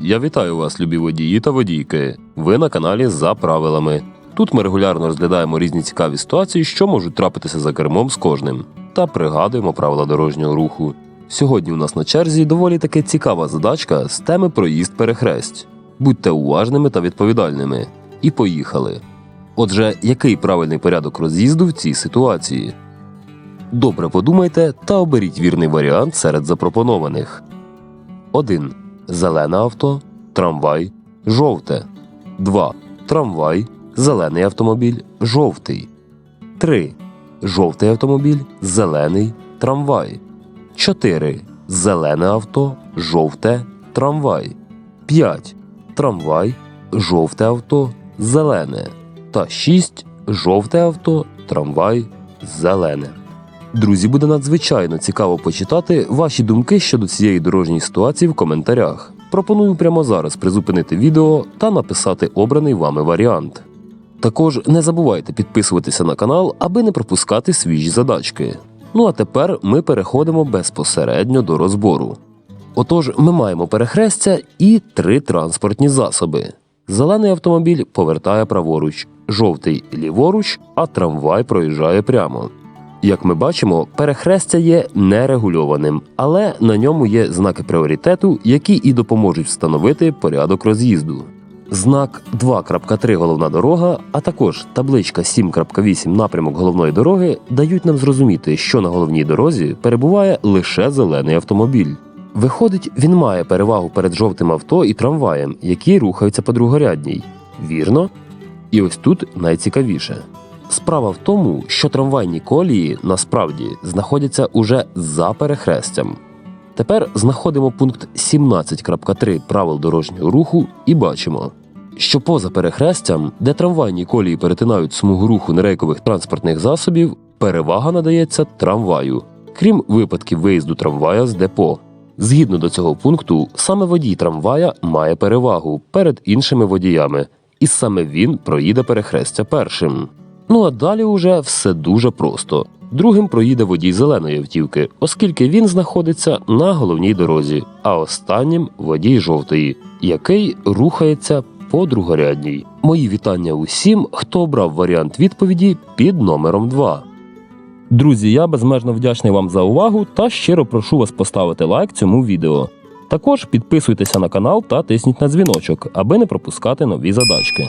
Я вітаю вас, любі водії та водійки. Ви на каналі за правилами. Тут ми регулярно розглядаємо різні цікаві ситуації, що можуть трапитися за кермом з кожним, та пригадуємо правила дорожнього руху. Сьогодні у нас на черзі доволі таки цікава задачка з теми проїзд перехресть. Будьте уважними та відповідальними. І поїхали. Отже, який правильний порядок роз'їзду в цій ситуації? Добре подумайте та оберіть вірний варіант серед запропонованих. 1. Зелене авто, трамвай, жовте. 2. Трамвай, зелений автомобіль, жовтий. 3. Жовтий автомобіль, зелений, трамвай. 4. Зелене авто, жовте, трамвай. 5. Трамвай, жовте авто, зелене. Та 6. Жовте авто, трамвай, зелене. Друзі, буде надзвичайно цікаво почитати ваші думки щодо цієї дорожньої ситуації в коментарях. Пропоную прямо зараз призупинити відео та написати обраний вами варіант. Також не забувайте підписуватися на канал, аби не пропускати свіжі задачки. Ну а тепер ми переходимо безпосередньо до розбору. Отож, ми маємо перехрестя і три транспортні засоби. Зелений автомобіль повертає праворуч, жовтий ліворуч, а трамвай проїжджає прямо. Як ми бачимо, перехрестя є нерегульованим, але на ньому є знаки пріоритету, які і допоможуть встановити порядок роз'їзду. Знак 2.3 головна дорога, а також табличка 7.8 напрямок головної дороги дають нам зрозуміти, що на головній дорозі перебуває лише зелений автомобіль. Виходить, він має перевагу перед жовтим авто і трамваєм, які рухаються по другорядній. Вірно? І ось тут найцікавіше. Справа в тому, що трамвайні колії насправді знаходяться уже за перехрестям. Тепер знаходимо пункт 17.3 правил дорожнього руху і бачимо, що поза перехрестям, де трамвайні колії перетинають смугу руху нерейкових транспортних засобів, перевага надається трамваю, крім випадків виїзду трамвая з депо. Згідно до цього пункту, саме водій трамвая має перевагу перед іншими водіями, і саме він проїде перехрестя першим. Ну а далі уже все дуже просто. Другим проїде водій зеленої автівки, оскільки він знаходиться на головній дорозі, а останнім водій жовтої, який рухається по другорядній. Мої вітання усім, хто обрав варіант відповіді під номером 2. Друзі, я безмежно вдячний вам за увагу та щиро прошу вас поставити лайк цьому відео. Також підписуйтеся на канал та тисніть на дзвіночок, аби не пропускати нові задачки.